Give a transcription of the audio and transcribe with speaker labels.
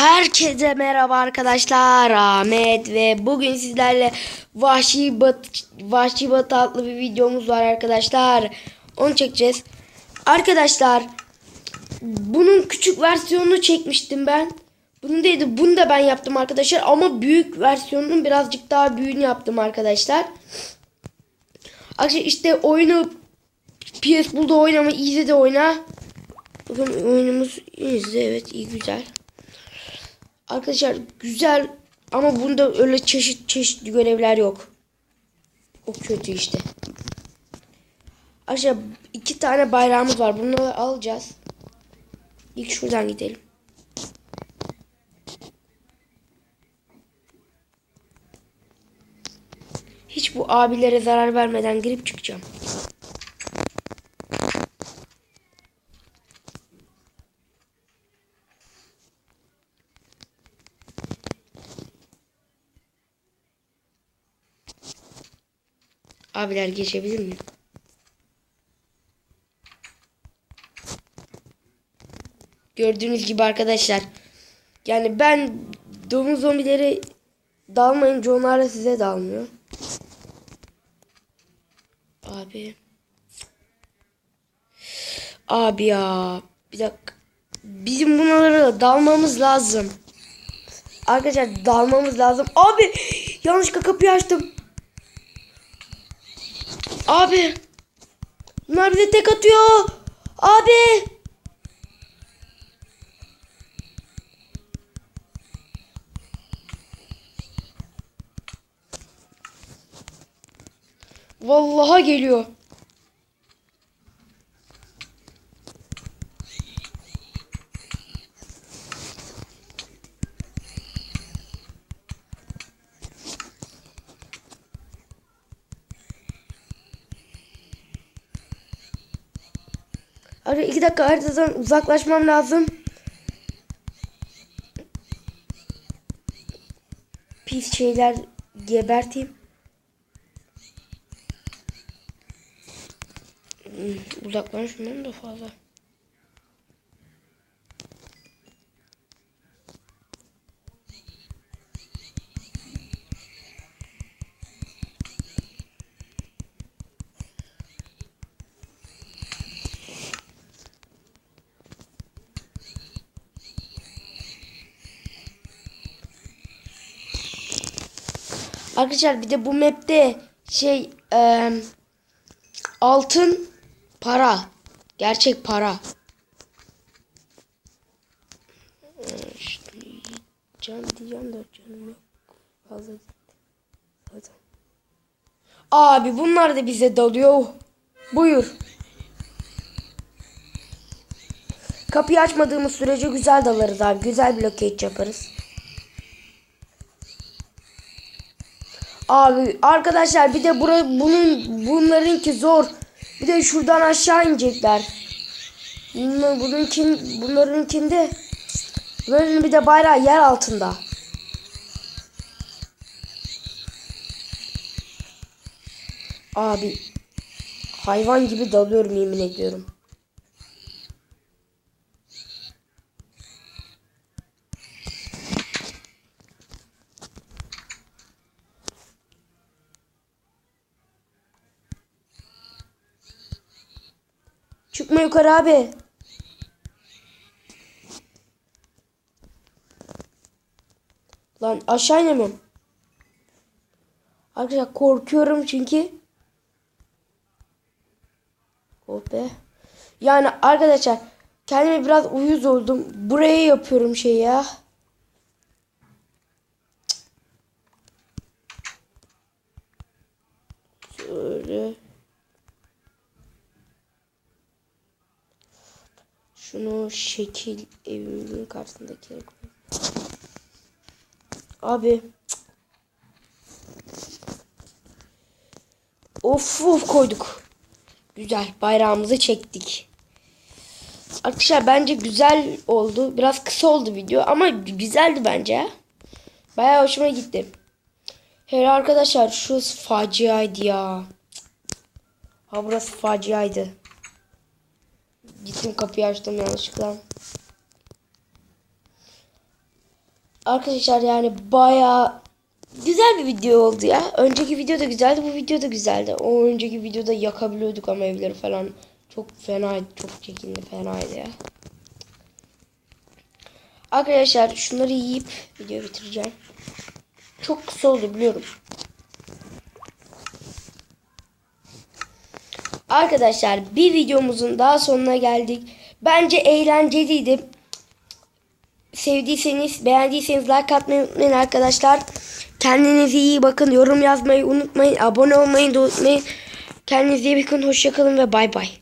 Speaker 1: Herkese merhaba arkadaşlar. Ahmet ve bugün sizlerle Vahşi Bat Vahşi Batı adlı bir videomuz var arkadaşlar. Onu çekeceğiz. Arkadaşlar bunun küçük versiyonunu çekmiştim ben. Bunu değil de bunu da ben yaptım arkadaşlar ama büyük versiyonunun birazcık daha büyüğünü yaptım arkadaşlar. Arkadaşlar işte oyunu PS Bul'da oynama, Easy'de de oyna. Bakın oyunumuz Easy'de evet iyi güzel. Arkadaşlar güzel ama bunda öyle çeşit çeşit görevler yok. O kötü işte. Arkadaşlar iki tane bayrağımız var. Bunları alacağız. İlk şuradan gidelim. Hiç bu abilere zarar vermeden girip çıkacağım. Abiler geçebilir miyim? Gördüğünüz gibi arkadaşlar. Yani ben domuz zombileri dalmayınca onlar da size dalmıyor. Abi. Abi ya. Bir dakika. Bizim bunlara dalmamız lazım. Arkadaşlar dalmamız lazım. Abi yanlışlıkla kapıyı açtım. Abi. Bunlar bize tek atıyor. Abi. Vallaha geliyor. Abi iki dakika haritadan uzaklaşmam lazım. Pis şeyler geberteyim. Hmm, Uzaklaşmam da fazla. Arkadaşlar bir de bu map'te şey e, altın para. Gerçek para. Can diyeceğim de canım yok. Fazla zaten. Abi bunlar da bize dalıyor. Buyur. Kapıyı açmadığımız sürece güzel dalarız abi. Güzel blockade yaparız. Abi arkadaşlar bir de bura, bunun bunlarınki zor. Bir de şuradan aşağı inecekler. Bununkin, bunlarınkinde böyle bir de bayrağı yer altında. Abi hayvan gibi dalıyorum yemin ediyorum. Çıkma yukarı abi. Lan aşağı inemem. Arkadaşlar korkuyorum çünkü. Oh be. Yani arkadaşlar kendime biraz uyuz oldum. Buraya yapıyorum şey ya. Şöyle. Şunu şekil evimin karşısındaki. Abi. Of of koyduk. Güzel bayrağımızı çektik. Arkadaşlar bence güzel oldu. Biraz kısa oldu video ama güzeldi bence. Bayağı hoşuma gitti. Her arkadaşlar şu faciaydı ya. Ha burası faciaydı. Gittim kapıyı açtım yanlışlıkla. arkadaşlar yani baya güzel bir video oldu ya. Önceki video da güzeldi, bu video da güzeldi. O önceki videoda yakabiliyorduk ama evleri falan çok fenaydı, çok çekildi, fenaydı ya. Arkadaşlar şunları yiyip videoyu bitireceğim. Çok kısa oldu biliyorum. Arkadaşlar bir videomuzun daha sonuna geldik. Bence eğlenceliydi. Sevdiyseniz, beğendiyseniz like atmayı unutmayın arkadaşlar. Kendinize iyi bakın. Yorum yazmayı unutmayın. Abone olmayı da unutmayın. Kendinize iyi bakın. Hoşçakalın ve bay bay.